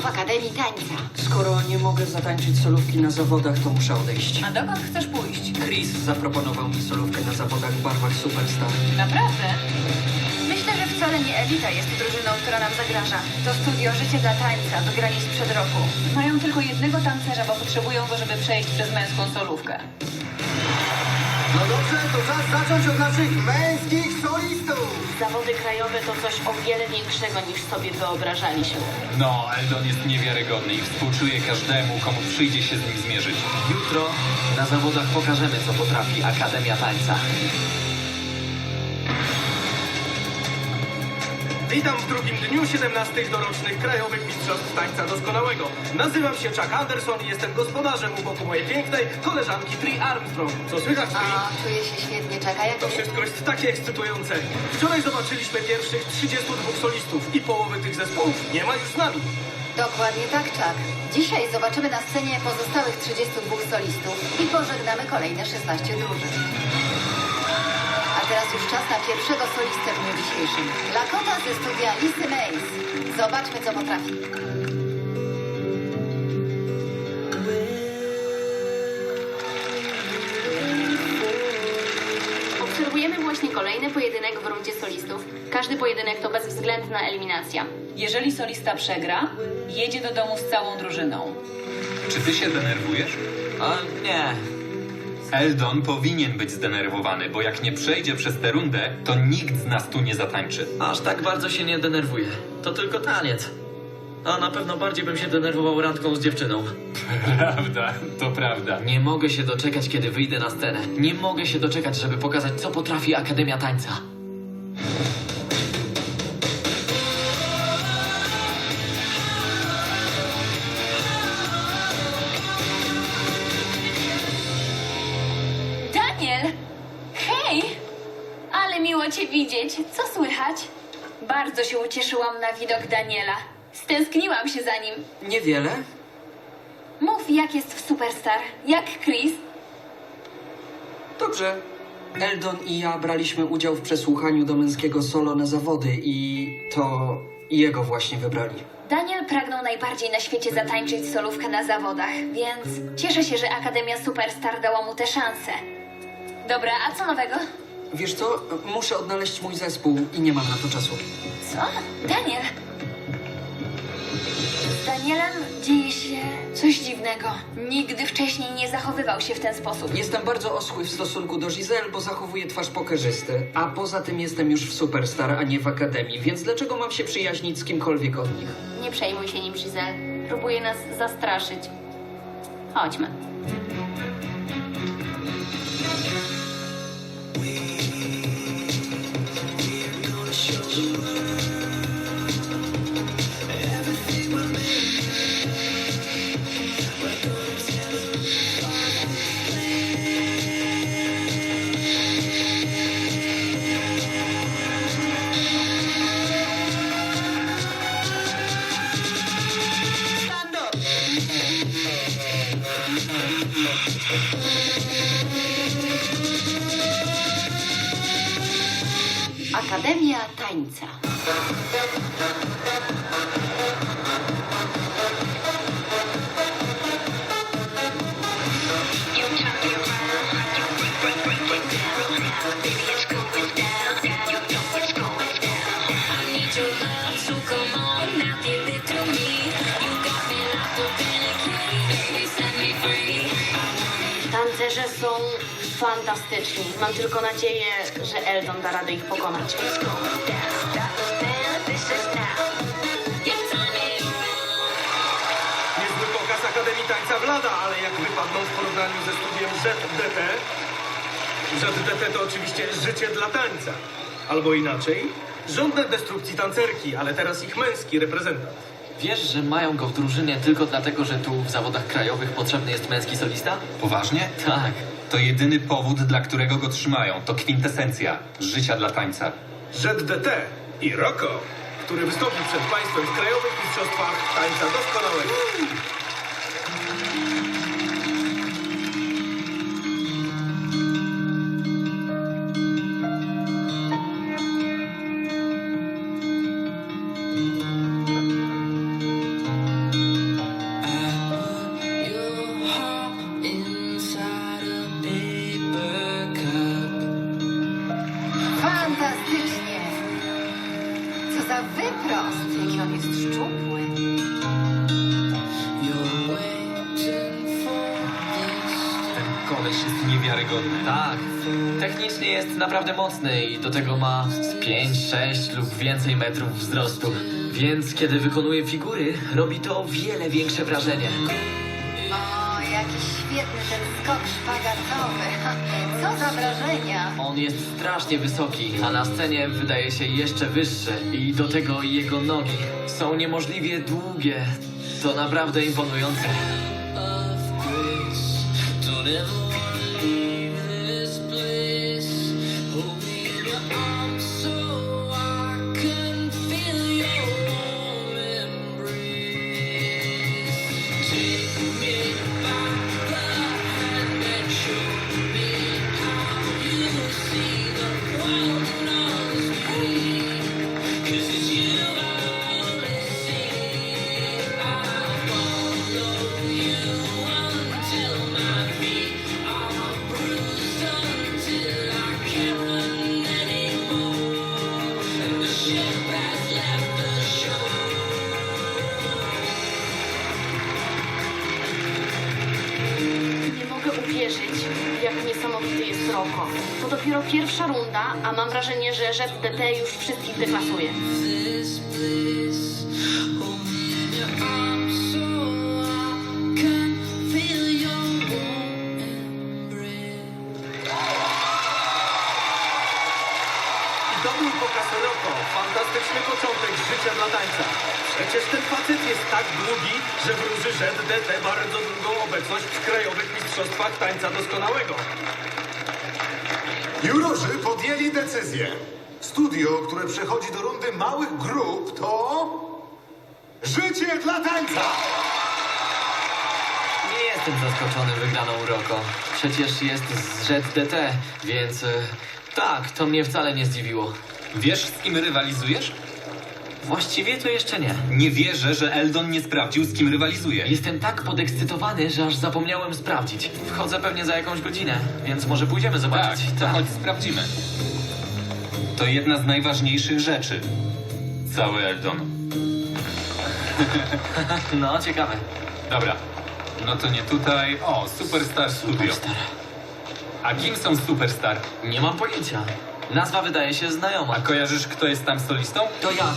w Akademii Tańca. Skoro nie mogę zatańczyć solówki na zawodach, to muszę odejść. A dokąd chcesz pójść? Chris zaproponował mi solówkę na zawodach w barwach Superstar. Naprawdę? Myślę, że wcale nie Elita jest drużyną, która nam zagraża. To studio Życie dla Tańca, wygrani sprzed roku. Mają tylko jednego tancerza, bo potrzebują go, żeby przejść przez męską solówkę. No dobrze, to czas zacząć od naszych męskich solistów. Zawody krajowe to coś o wiele większego niż sobie wyobrażaliśmy. No, Eldon jest niewiarygodny i współczuje każdemu, komu przyjdzie się z nim zmierzyć. Jutro na zawodach pokażemy, co potrafi Akademia Tańca. Witam w drugim dniu 17 dorocznych Krajowych Mistrzostw Tańca Doskonałego. Nazywam się Chuck Anderson i jestem gospodarzem u boku mojej pięknej koleżanki Tri Armstrong. Co słychać, Tri? A, czuję się świetnie, czeka jak To wszystko jest takie ekscytujące. Wczoraj zobaczyliśmy pierwszych 32 solistów i połowy tych zespołów nie ma już z nami. Dokładnie tak, Chuck. Dzisiaj zobaczymy na scenie pozostałych 32 solistów i pożegnamy kolejne 16 drużyn. Teraz już czas na pierwszego solistę w dniu dzisiejszym. Lakota ze studia Lisy Mays. Zobaczmy, co potrafi. Obserwujemy właśnie kolejny pojedynek w rundzie solistów. Każdy pojedynek to bezwzględna eliminacja. Jeżeli solista przegra, jedzie do domu z całą drużyną. Czy ty się denerwujesz? A nie, Eldon powinien być zdenerwowany, bo jak nie przejdzie przez tę rundę, to nikt z nas tu nie zatańczy. aż tak bardzo się nie denerwuję. To tylko taniec. A na pewno bardziej bym się denerwował randką z dziewczyną. Prawda, to prawda. Nie mogę się doczekać, kiedy wyjdę na scenę. Nie mogę się doczekać, żeby pokazać, co potrafi Akademia Tańca. Miło cię widzieć. Co słychać? Bardzo się ucieszyłam na widok Daniela. Stęskniłam się za nim. Niewiele? Mów, jak jest w Superstar? Jak Chris? Dobrze. Eldon i ja braliśmy udział w przesłuchaniu do męskiego solo na zawody i to jego właśnie wybrali. Daniel pragnął najbardziej na świecie zatańczyć solówkę na zawodach, więc cieszę się, że Akademia Superstar dała mu tę szansę. Dobra, a co nowego? Wiesz co? Muszę odnaleźć mój zespół i nie mam na to czasu. Co? Daniel! Z Danielem dzieje się coś dziwnego. Nigdy wcześniej nie zachowywał się w ten sposób. Jestem bardzo oschły w stosunku do Giselle, bo zachowuję twarz pokerzysty. A poza tym jestem już w Superstar, a nie w Akademii, więc dlaczego mam się przyjaźnić z kimkolwiek od nich? Nie przejmuj się nim, Giselle. Próbuje nas zastraszyć. Chodźmy. Akademia Tańca. Tancerze są fantastyczni. Mam tylko nadzieję, że Eldon da radę ich pokonać. Niezły pokaz Akademii Tańca Wlada, ale jak wypadną w porównaniu ze studiem ZDT? ZDT to oczywiście życie dla tańca. Albo inaczej, żądne destrukcji tancerki, ale teraz ich męski reprezentant. Wiesz, że mają go w drużynie tylko dlatego, że tu w zawodach krajowych potrzebny jest męski solista? Poważnie? Tak. To jedyny powód, dla którego go trzymają. To kwintesencja życia dla tańca. ZDT i Roko, który wystąpi przed państwem w krajowych mistrzostwach tańca doskonałego. Mocny i do tego ma z 5, 6 lub więcej metrów wzrostu. Więc kiedy wykonuje figury, robi to o wiele większe wrażenie. O, jaki świetny ten skok szpagatowy. Co za wrażenia. On jest strasznie wysoki, a na scenie wydaje się jeszcze wyższy. I do tego jego nogi są niemożliwie długie. To naprawdę imponujące. ZDT już wszystkich deklasuje. I to był pokaz Roko. Fantastyczny początek życia dla tańca. Przecież ten facet jest tak długi, że wróży ZDT bardzo długą obecność w krajowych mistrzostwach tańca doskonałego. Jurorzy podjęli decyzję. Studio, które przechodzi do rundy małych grup, to. Życie dla tańca! Nie jestem zaskoczony wygraną Roko. Przecież jest z ZDT, więc e, tak, to mnie wcale nie zdziwiło. Wiesz, z kim rywalizujesz? Właściwie to jeszcze nie. Nie wierzę, że Eldon nie sprawdził, z kim rywalizuje. Jestem tak podekscytowany, że aż zapomniałem sprawdzić. Wchodzę pewnie za jakąś godzinę, więc może pójdziemy Tak, zobaczyć. to chodź sprawdzimy. To jedna z najważniejszych rzeczy. Cały Eldon. No, ciekawe. Dobra. No to nie tutaj. O, Superstar Studio. Superstar. A kim są Superstar? Nie mam pojęcia. Nazwa wydaje się znajoma. A kojarzysz, kto jest tam solistą? To ja.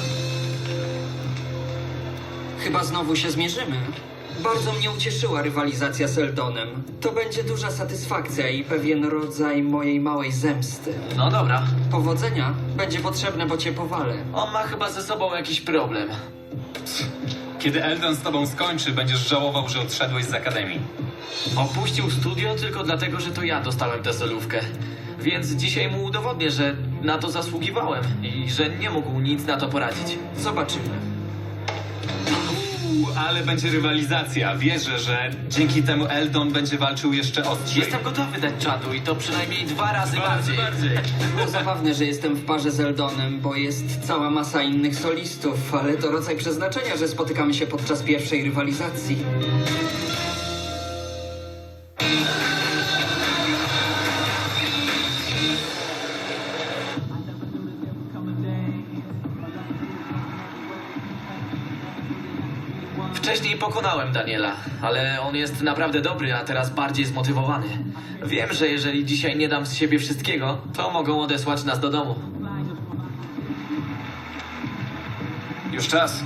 Chyba znowu się zmierzymy. Bardzo mnie ucieszyła rywalizacja z Eldonem. To będzie duża satysfakcja i pewien rodzaj mojej małej zemsty. No dobra. Powodzenia będzie potrzebne, bo cię powalę. On ma chyba ze sobą jakiś problem. Kiedy Eldon z tobą skończy, będziesz żałował, że odszedłeś z Akademii. Opuścił studio tylko dlatego, że to ja dostałem tę solówkę. Więc dzisiaj mu udowodnię, że na to zasługiwałem i że nie mógł nic na to poradzić. Zobaczymy. Ale będzie rywalizacja. Wierzę, że dzięki temu Eldon będzie walczył jeszcze ostrzej. Jestem gotowy dać czadu i to przynajmniej dwa razy bardziej. Było zabawne, że jestem w parze z Eldonem, bo jest cała masa innych solistów, ale to rodzaj przeznaczenia, że spotykamy się podczas pierwszej rywalizacji. Wcześniej pokonałem Daniela, ale on jest naprawdę dobry, a teraz bardziej zmotywowany. Wiem, że jeżeli dzisiaj nie dam z siebie wszystkiego, to mogą odesłać nas do domu. Już czas.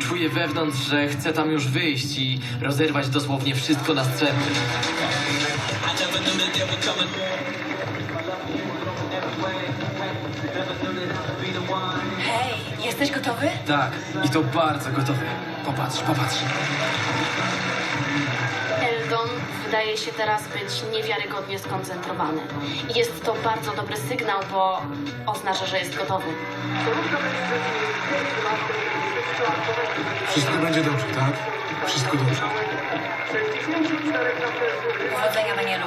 Czuję wewnątrz, że chcę tam już wyjść i rozerwać dosłownie wszystko na strzępy. Hej, jesteś gotowy? Tak, i to bardzo gotowy. Popatrz, popatrz. Eldon wydaje się teraz być niewiarygodnie skoncentrowany. I Jest to bardzo dobry sygnał, bo oznacza, że jest gotowy. Wszystko będzie dobrze, tak? Wszystko dobrze. Powodzenia, Danielu.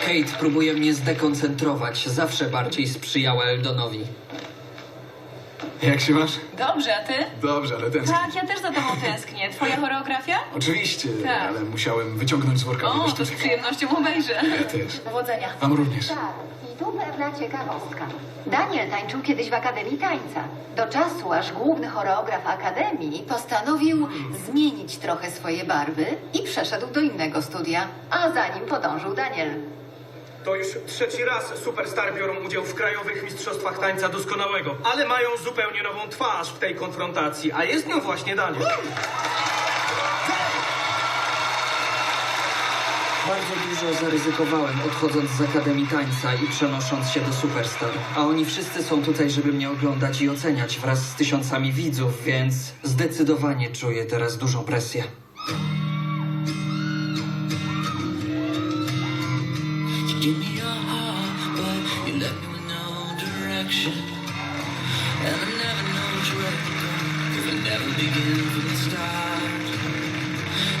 Kate próbuje mnie zdekoncentrować. Zawsze bardziej sprzyjała Eldonowi. Jak się masz? Dobrze, a ty? Dobrze, ale ten. Tak, ja też za tobą tęsknię. Twoja choreografia? Oczywiście, Tak. ale musiałem wyciągnąć z worka O, to z przyjemnością obejrzę. Ja też. Powodzenia. Wam również. Tu pewna ciekawostka. Daniel tańczył kiedyś w Akademii Tańca. Do czasu, aż główny choreograf Akademii postanowił zmienić trochę swoje barwy i przeszedł do innego studia. A za nim podążył Daniel. To już trzeci raz Superstar biorą udział w krajowych mistrzostwach tańca doskonałego, ale mają zupełnie nową twarz w tej konfrontacji, a jest nią właśnie Daniel. Bardzo dużo zaryzykowałem odchodząc z Akademii Tańca i przenosząc się do Superstar. A oni wszyscy są tutaj, żeby mnie oglądać i oceniać wraz z tysiącami widzów, więc zdecydowanie czuję teraz dużą presję. Give me your heart, but you left me with no direction. And I never know 'cause I never begin from the start.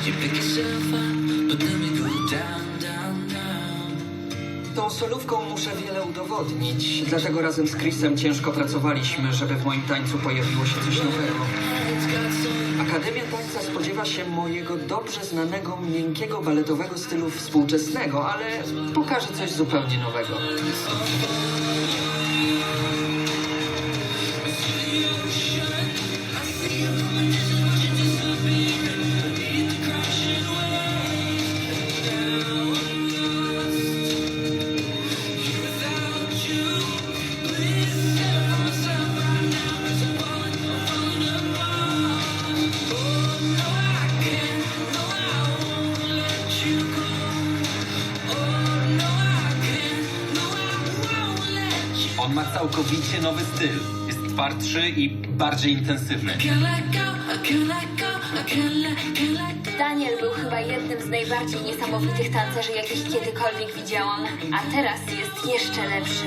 You pick yourself up, but go down. Tą solówką muszę wiele udowodnić, dlatego razem z Chrisem ciężko pracowaliśmy, żeby w moim tańcu pojawiło się coś nowego. Akademia Tańca spodziewa się mojego dobrze znanego, miękkiego, baletowego stylu współczesnego, ale pokaże coś zupełnie nowego. Całkowicie nowy styl. Jest twardszy i bardziej intensywny. Daniel był chyba jednym z najbardziej niesamowitych tancerzy, jakich kiedykolwiek widziałam, a teraz jest jeszcze lepszy.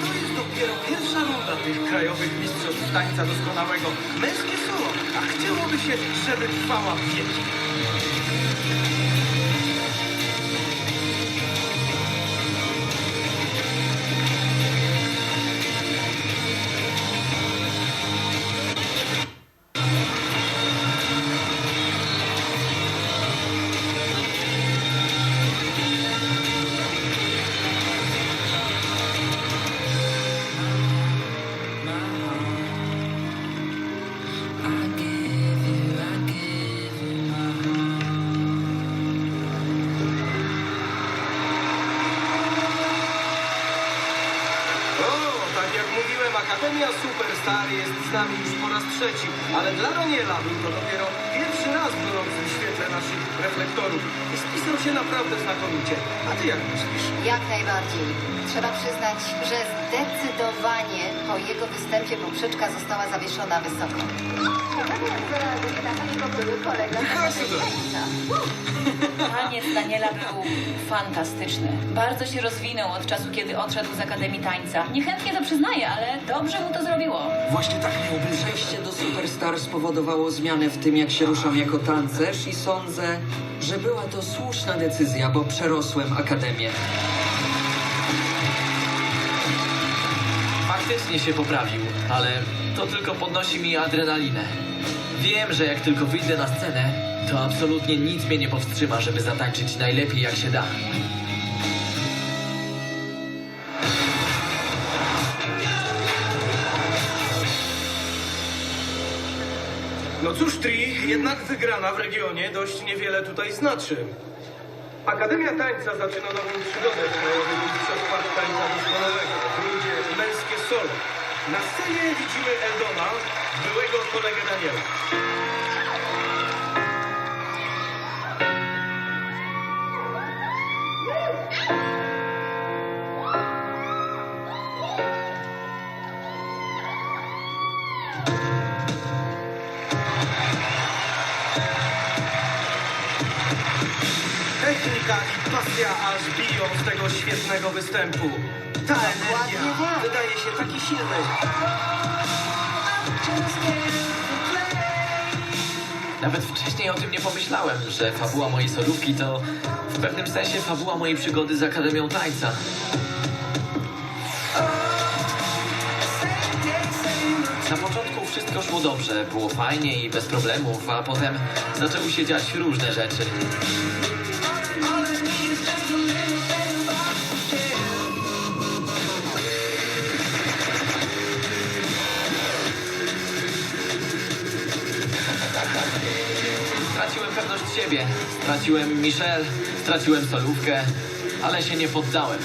To jest dopiero pierwsza runda tych krajowych mistrzostw tańca doskonałego. Męskie solo, a chciałoby się, żeby trwała wieki. Akademia Superstar jest z nami już po raz trzeci, ale dla Daniela był to dopiero pierwszy raz w gorącym świetle naszych reflektorów. Spisał się naprawdę znakomicie. A ty jak myślisz? Jak najbardziej. Trzeba przyznać, że zdecydowanie po jego występie poprzeczka została zawieszona wysoko. Taniec Daniela był fantastyczny. Bardzo się rozwinął od czasu, kiedy odszedł z Akademii Tańca. Niechętnie to przyznaję, ale dobrze mu to zrobiło. Właśnie tak miałbym. Przejście do Superstar spowodowało zmianę w tym, jak się ruszam jako tancerz i sądzę, że była to słuszna decyzja, bo przerosłem Akademię. Faktycznie się poprawił, ale to tylko podnosi mi adrenalinę. Wiem, że jak tylko wyjdę na scenę, to absolutnie nic mnie nie powstrzyma, żeby zatańczyć najlepiej jak się da. No cóż, Tri, jednak wygrana w regionie dość niewiele tutaj znaczy. Akademia Tańca zaczyna nową przygodę w mistrzostwach tańca doskonałego męskie solo. Na scenie widzimy Eldona, byłego kolegę Daniela. Technika i pasja aż biją z tego świetnego występu. Ta energia tak. wydaje się taki silny. Nawet wcześniej o tym nie pomyślałem, że fabuła mojej solówki to w pewnym sensie fabuła mojej przygody z Akademią Tańca. Na początku wszystko szło dobrze, było fajnie i bez problemów, a potem zaczęły się dziać różne rzeczy. Siebie, straciłem Michelle, straciłem solówkę, ale się nie poddałem.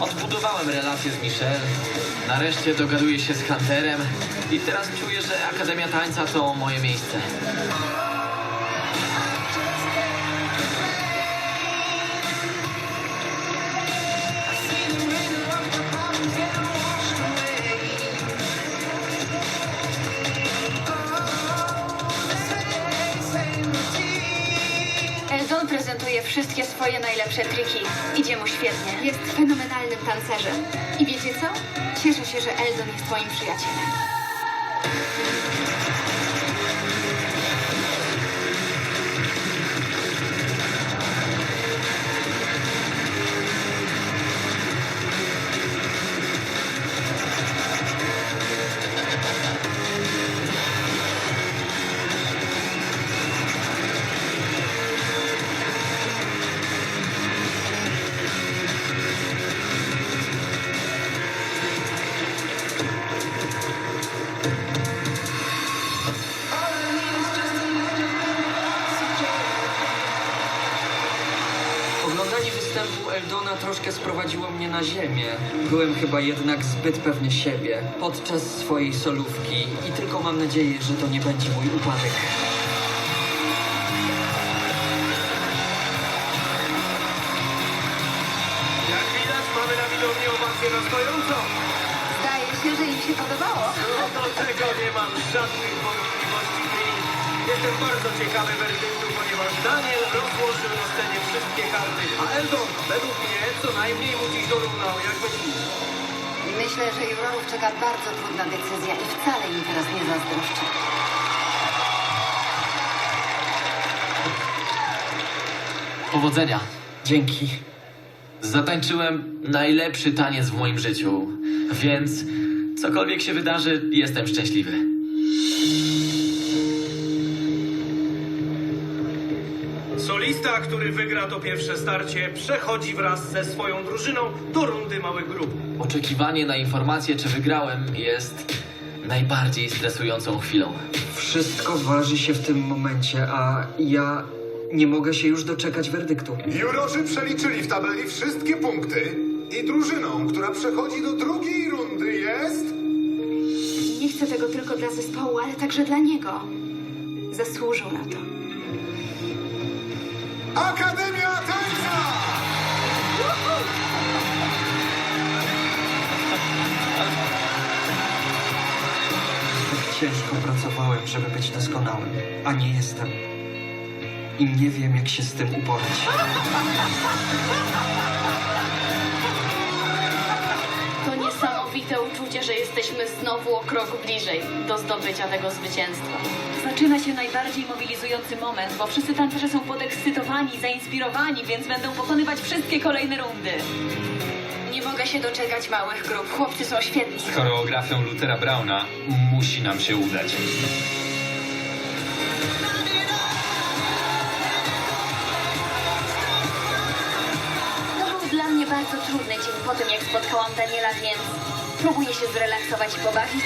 Odbudowałem relacje z Michelle, nareszcie dogaduję się z Hunterem i teraz czuję, że Akademia Tańca to moje miejsce. Prezentuje wszystkie swoje najlepsze triki. Idzie mu świetnie. Jest fenomenalnym tancerzem. I wiecie co? Cieszę się, że Eldon jest moim przyjacielem. Ziemię. Byłem chyba jednak zbyt pewny siebie podczas swojej solówki i tylko mam nadzieję, że to nie będzie mój upadek. Jak widać, mamy na widowni owację na stojąco. Zdaje się, że im się podobało. No do tego nie mam żadnych wątpliwości. Jestem bardzo ciekawy werdyktu, ponieważ Daniel rozłożył na scenie wszystkie karty, a Eldon według mnie co najmniej mu dziś dorównał. Jak myślisz? Myślę, że jurorów czeka bardzo trudna decyzja i wcale im teraz nie zazdroszczę. Powodzenia! Dzięki. Zatańczyłem najlepszy taniec w moim życiu, więc cokolwiek się wydarzy, jestem szczęśliwy. Solista, który wygra to pierwsze starcie, przechodzi wraz ze swoją drużyną do rundy małych grup. Oczekiwanie na informację, czy wygrałem, jest najbardziej stresującą chwilą. Wszystko waży się w tym momencie, a ja nie mogę się już doczekać werdyktu. Jurorzy przeliczyli w tabeli wszystkie punkty i drużyną, która przechodzi do drugiej rundy jest... Nie chcę tego tylko dla zespołu, ale także dla niego. Zasłużył na to. Akademia Tańca! Ciężko pracowałem, żeby być doskonałym, a nie jestem. I nie wiem, jak się z tym uporać. Uczucie, że jesteśmy znowu o krok bliżej do zdobycia tego zwycięstwa. Zaczyna się najbardziej mobilizujący moment, bo wszyscy tancerze są podekscytowani, zainspirowani, więc będą pokonywać wszystkie kolejne rundy. Nie mogę się doczekać małych grup. Chłopcy są świetni. Z choreografią Luthera Brauna musi nam się udać. To był dla mnie bardzo trudny dzień po tym, jak spotkałam Daniela, więc próbuję się zrelaksować i pobawić.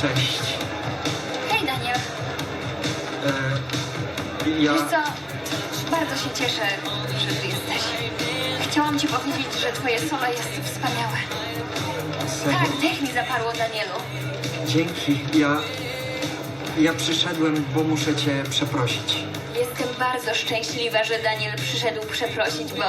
Cześć. Hej, Daniel. E, ja... Wiesz co? Bardzo się cieszę, że tu jesteś. Chciałam ci powiedzieć, że twoje solo jest wspaniałe. Serio? Tak, dech mi zaparło, Danielu. Dzięki. Ja... Ja przyszedłem, bo muszę cię przeprosić. Bardzo szczęśliwa, że Daniel przyszedł przeprosić, bo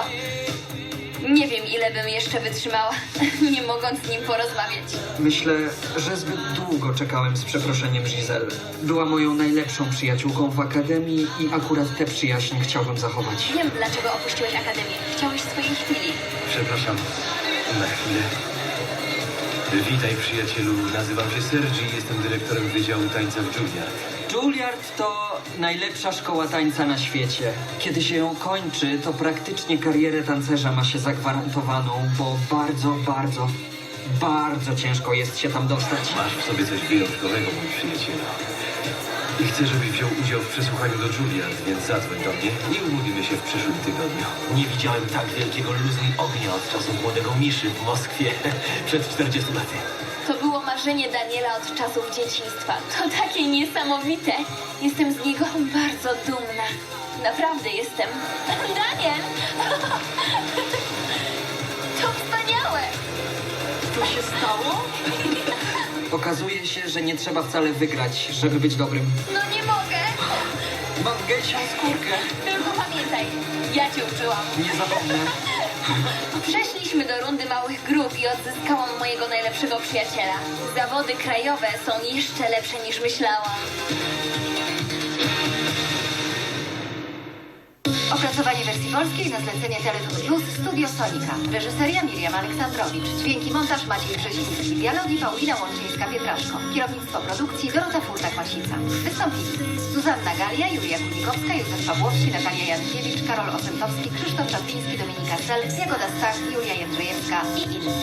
nie wiem, ile bym jeszcze wytrzymała, nie mogąc z nim porozmawiać. Myślę, że zbyt długo czekałem z przeproszeniem Giselle. Była moją najlepszą przyjaciółką w akademii i akurat tę przyjaźń chciałbym zachować. Wiem, dlaczego opuściłeś akademię. Chciałeś swojej chwili. Przepraszam, na chwilę. Witaj przyjacielu, nazywam się Sergi i jestem dyrektorem Wydziału Tańca w Julia. Juilliard to najlepsza szkoła tańca na świecie. Kiedy się ją kończy, to praktycznie karierę tancerza ma się zagwarantowaną, bo bardzo, bardzo, bardzo ciężko jest się tam dostać. Masz w sobie coś wyjątkowego, mój przyjacielu. I chcę, żebyś wziął udział w przesłuchaniu do Juilliard, więc zadzwoń do mnie i umówimy się w przyszłym tygodniu. Nie widziałem tak wielkiego luzu i ognia od czasów młodego Miszy w Moskwie przed 40 laty. Marzenie Daniela od czasów dzieciństwa. To takie niesamowite. Jestem z niego bardzo dumna. Naprawdę jestem. Daniel! To wspaniałe! To się stało? Okazuje się, że nie trzeba wcale wygrać, żeby być dobrym. No nie mogę! Mam gęsią skórkę. Tylko pamiętaj, ja cię uczyłam. Nie zapomnę. Przeszliśmy do rundy małych grup i odzyskałam mojego najlepszego przyjaciela. Zawody krajowe są jeszcze lepsze niż myślałam. Opracowanie wersji polskiej na zlecenie Teletoon Plus Studio Sonika. Reżyseria Miriam Aleksandrowicz. Dźwięki montaż Maciej Brzeziński. Dialogi Paulina Łączyńska-Pietraszko. Kierownictwo produkcji Dorota Furtak-Masica. Wystąpili Zuzanna Galia, Julia Kunikowska, Józef Pawłowski, Natalia Jankiewicz, Karol Osentowski, Krzysztof Czapliński, Dominika Sel, Jagoda Stach, Julia Jędrzejewska i inni.